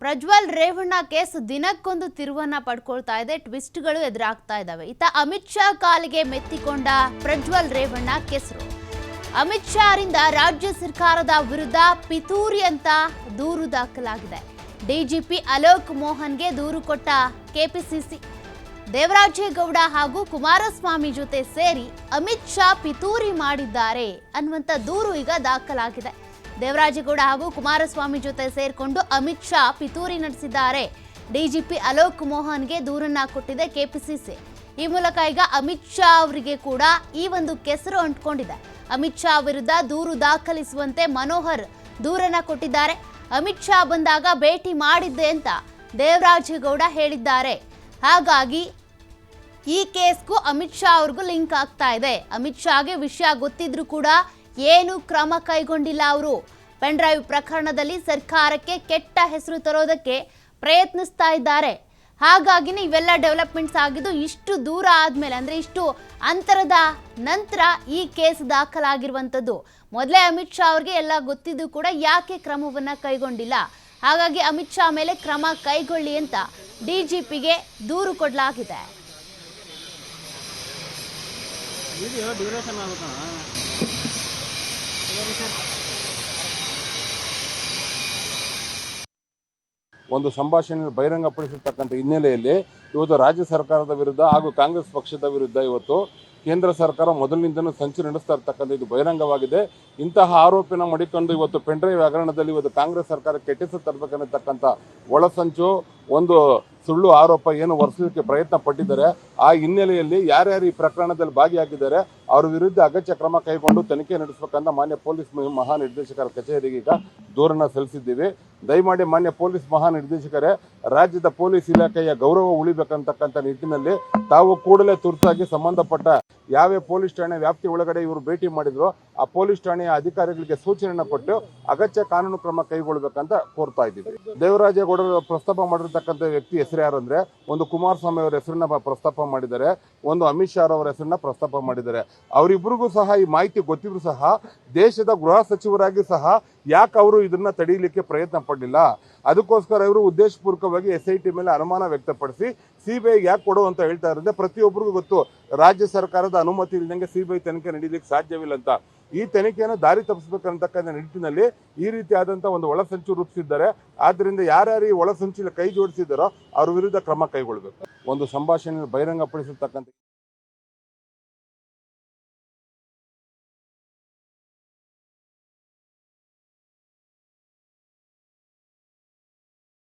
Prajwal Revanna case ದಿನಕ್ಕೊಂದು ತಿರುವನ್ನ ಪಡ್ಕೊಳ್ತಾ ಇದೆ, ಟ್ವಿಸ್ಟ್ಗಳು ಎದುರಾಗ್ತಾ ಇದ್ದಾವೆ ಇತ್ತ ಅಮಿತ್ ಶಾ ಕಾಲಿಗೆ ಮೆತ್ತಿಕೊಂಡ ಪ್ರಜ್ವಲ್ ರೇವಣ್ಣ ಕೆಸರು. ಅಮಿತ್ ಶಾ ಅವರಿಂದ ರಾಜ್ಯ ಸರ್ಕಾರದ ವಿರುದ್ಧ ಪಿತೂರಿ ಅಂತ ದೂರು ದಾಖಲಾಗಿದೆ. ಡಿಜಿಪಿ ಅಲೋಕ್ ಮೋಹನ್ಗೆ ದೂರು ಕೊಟ್ಟ ಕೆಪಿಸಿಸಿ. ದೇವರಾಜೇಗೌಡ ಹಾಗೂ ಕುಮಾರಸ್ವಾಮಿ ಜೊತೆ ಸೇರಿ ಅಮಿತ್ ಶಾ ಪಿತೂರಿ ಮಾಡಿದ್ದಾರೆ ಅನ್ನುವಂಥ ದೂರು ಈಗ ದಾಖಲಾಗಿದೆ. ದೇವರಾಜೇಗೌಡ ಹಾಗೂ ಕುಮಾರಸ್ವಾಮಿ ಜೊತೆ ಸೇರಿಕೊಂಡು ಅಮಿತ್ ಶಾ ಪಿತೂರಿ ನಡೆಸಿದ್ದಾರೆ. ಡಿಜಿಪಿ ಅಲೋಕ್ ಮೋಹನ್ಗೆ ದೂರನ್ನ ಕೊಟ್ಟಿದೆ ಕೆಪಿಸಿಸಿ. ಈ ಮೂಲಕ ಈಗ ಅಮಿತ್ ಶಾ ಅವರಿಗೆ ಕೂಡ ಈ ಒಂದು ಕೆಸರು ಅಂಟ್ಕೊಂಡಿದೆ. ಅಮಿತ್ ಶಾ ವಿರುದ್ಧ ದೂರು ದಾಖಲಿಸುವಂತೆ ಮನೋಹರ್ ದೂರನ್ನ ಕೊಟ್ಟಿದ್ದಾರೆ. ಅಮಿತ್ ಶಾ ಬಂದಾಗ ಭೇಟಿ ಮಾಡಿದ್ದೆ ಅಂತ ದೇವರಾಜೇಗೌಡ ಹೇಳಿದ್ದಾರೆ. ಹಾಗಾಗಿ ಈ ಕೇಸ್ಗೂ ಅಮಿತ್ ಶಾ ಅವ್ರಿಗೂ ಲಿಂಕ್ ಆಗ್ತಾ ಇದೆ. ಅಮಿತ್ ಶಾಗೆ ವಿಷಯ ಗೊತ್ತಿದ್ರು ಕೂಡ ಏನು ಕ್ರಮ ಕೈಗೊಂಡಿಲ್ಲ ಅವರು. ಪೆನ್ ಡ್ರೈವ್ ಪ್ರಕರಣದಲ್ಲಿ ಸರ್ಕಾರಕ್ಕೆ ಕೆಟ್ಟ ಹೆಸರು ತರೋದಕ್ಕೆ ಪ್ರಯತ್ನಿಸ್ತಾ ಇದ್ದಾರೆ. ಹಾಗಾಗಿನೇ ಇವೆಲ್ಲ ಡೆವಲಪ್ಮೆಂಟ್ಸ್ ಆಗಿದ್ದು ಇಷ್ಟು ದೂರ ಆದ್ಮೇಲೆ ಅಂದ್ರೆ ಇಷ್ಟು ಅಂತರದ ನಂತರ ಈ ಕೇಸ್ ದಾಖಲಾಗಿರುವಂಥದ್ದು. ಮೊದಲೇ ಅಮಿತ್ ಶಾ ಅವ್ರಿಗೆ ಎಲ್ಲ ಗೊತ್ತಿದ್ದು ಕೂಡ ಯಾಕೆ ಕ್ರಮವನ್ನ ಕೈಗೊಂಡಿಲ್ಲ? ಹಾಗಾಗಿ ಅಮಿತ್ ಶಾ ಮೇಲೆ ಕ್ರಮ ಕೈಗೊಳ್ಳಿ ಅಂತ ಡಿಜಿಪಿಗೆ ದೂರು ಕೊಡಲಾಗಿದೆ. ಒಂದು ಸಂಭಾಷಣೆ ಬಹಿರಂಗಪಡಿಸಿರ್ತಕ್ಕಂಥ ಹಿನ್ನೆಲೆಯಲ್ಲಿ ಇವತ್ತು ರಾಜ್ಯ ಸರ್ಕಾರದ ವಿರುದ್ಧ ಹಾಗೂ ಕಾಂಗ್ರೆಸ್ ಪಕ್ಷದ ವಿರುದ್ಧ ಇವತ್ತು ಕೇಂದ್ರ ಸರ್ಕಾರ ಮೊದಲಿನಿಂದಲೂ ಸಂಚು ನಡೆಸ್ತಾ ಇರ್ತಕ್ಕಂಥ ಇದು ಬಹಿರಂಗವಾಗಿದೆ. ಇಂತಹ ಆರೋಪನ ಮಾಡಿಕೊಂಡು ಇವತ್ತು ಪೆಂಡ್ರೈವ್ ಹಗರಣದಲ್ಲಿ ಇವತ್ತು ಕಾಂಗ್ರೆಸ್ ಸರ್ಕಾರ ಕೆಟ್ಟಿಸ ತರಬೇಕನ್ನತಕ್ಕಂಥ ಒಳಸಂಚು ಒಂದು ಸುಳ್ಳು ಆರೋಪ ಏನು ವರ್ಷಕ್ಕೆ ಪ್ರಯತ್ನ ಪಟ್ಟಿದ್ದಾರೆ. ಆ ಹಿನ್ನೆಲೆಯಲ್ಲಿ ಯಾರ್ಯಾರು ಈ ಪ್ರಕರಣದಲ್ಲಿ ಭಾಗಿಯಾಗಿದ್ದಾರೆ, ಅವ್ರ ವಿರುದ್ಧ ಅಗತ್ಯ ಕ್ರಮ ಕೈಗೊಂಡು ತನಿಖೆ ನಡೆಸಬೇಕಂತ ಮಾನ್ಯ ಪೊಲೀಸ್ ಮಹಾನಿರ್ದೇಶಕರ ಕಚೇರಿಗೆ ಈಗ ದೂರನ್ನು ಸಲ್ಲಿಸಿದ್ದೀವಿ. ದಯಮಾಡಿ ಮಾನ್ಯ ಪೊಲೀಸ್ ಮಹಾನಿರ್ದೇಶಕರೇ, ರಾಜ್ಯದ ಪೊಲೀಸ್ ಇಲಾಖೆಯ ಗೌರವ ಉಳಿಬೇಕಂತಕ್ಕಂಥ ನಿಟ್ಟಿನಲ್ಲಿ ತಾವು ಕೂಡಲೇ ತುರ್ತಾಗಿ ಸಂಬಂಧಪಟ್ಟ ಯಾವ್ಯಾವ ಪೊಲೀಸ್ ಠಾಣೆ ವ್ಯಾಪ್ತಿ ಒಳಗಡೆ ಇವರು ಭೇಟಿ ಮಾಡಿದ್ರು ಆ ಪೊಲೀಸ್ ಠಾಣೆಯ ಅಧಿಕಾರಿಗಳಿಗೆ ಸೂಚನೆಯನ್ನು ಕೊಟ್ಟು ಅಗತ್ಯ ಕಾನೂನು ಕ್ರಮ ಕೈಗೊಳ್ಳಬೇಕಂತ ಕೋರ್ತಾ ಇದ್ದೀವಿ. ದೇವರಾಜೇಗೌಡರು ಪ್ರಸ್ತಾಪ ಮಾಡಿರ್ತಕ್ಕಂಥ ವ್ಯಕ್ತಿ ಹೆಸರು ಯಾರು ಅಂದ್ರೆ ಒಂದು ಕುಮಾರಸ್ವಾಮಿ ಅವರ ಹೆಸರನ್ನ ಬ- ಪ್ರಸ್ತಾಪ ಮಾಡಿದ್ದಾರೆ. ಒಂದು ಅಮಿತ್ ಶಾ ಅವರ ಹೆಸರನ್ನ ಪ್ರಸ್ತಾಪ ಮಾಡಿದ್ದಾರೆ. ಅವರಿಬ್ಬರಿಗೂ ಸಹ ಈ ಮಾಹಿತಿ ಗೊತ್ತಿದ್ರು ಸಹ ದೇಶದ ಗೃಹ ಸಚಿವರಾಗಿ ಸಹ ಯಾಕೆ ಅವರು ಇದನ್ನ ತಡೀಲಿಕ್ಕೆ ಪ್ರಯತ್ನ ಪಡಲಿಲ್ಲ? ಅದಕ್ಕೋಸ್ಕರ ಇವರು ಉದ್ದೇಶಪೂರ್ವಕವಾಗಿ ಎಸ್ ಐ ಟಿ ಮೇಲೆ ಅನುಮಾನ ವ್ಯಕ್ತಪಡಿಸಿ ಸಿಬಿಐ ಯಾಕೆ ಕೊಡು ಅಂತ ಹೇಳ್ತಾ ಇರೋದ್ರೆ ಪ್ರತಿಯೊಬ್ಬರಿಗೂ ಗೊತ್ತು. ರಾಜ್ಯ ಸರ್ಕಾರದ ಅನುಮತಿ ಇಲ್ಲದಂಗೆ ಸಿಬಿಐ ತನಿಖೆ ನಡೀಲಿಕ್ಕೆ ಸಾಧ್ಯವಿಲ್ಲ ಅಂತ. ಈ ತನಿಖೆಯನ್ನು ದಾರಿ ತಪ್ಪಿಸಬೇಕಂತಕ್ಕಂಥ ನಿಟ್ಟಿನಲ್ಲಿ ಈ ರೀತಿಯಾದಂತಹ ಒಂದು ಒಳಸಂಚು ರೂಪಿಸಿದ್ದಾರೆ. ಆದ್ದರಿಂದ ಯಾರ್ಯಾರು ಈ ಒಳಸಂಚಿನ ಕೈ ಜೋಡಿಸಿದ್ದಾರೋ ಅವ್ರ ವಿರುದ್ಧ ಕ್ರಮ ಕೈಗೊಳ್ಳಬೇಕು. ಒಂದು ಸಂಭಾಷಣೆಯನ್ನು ಬಹಿರಂಗಪಡಿಸತಕ್ಕಂಥ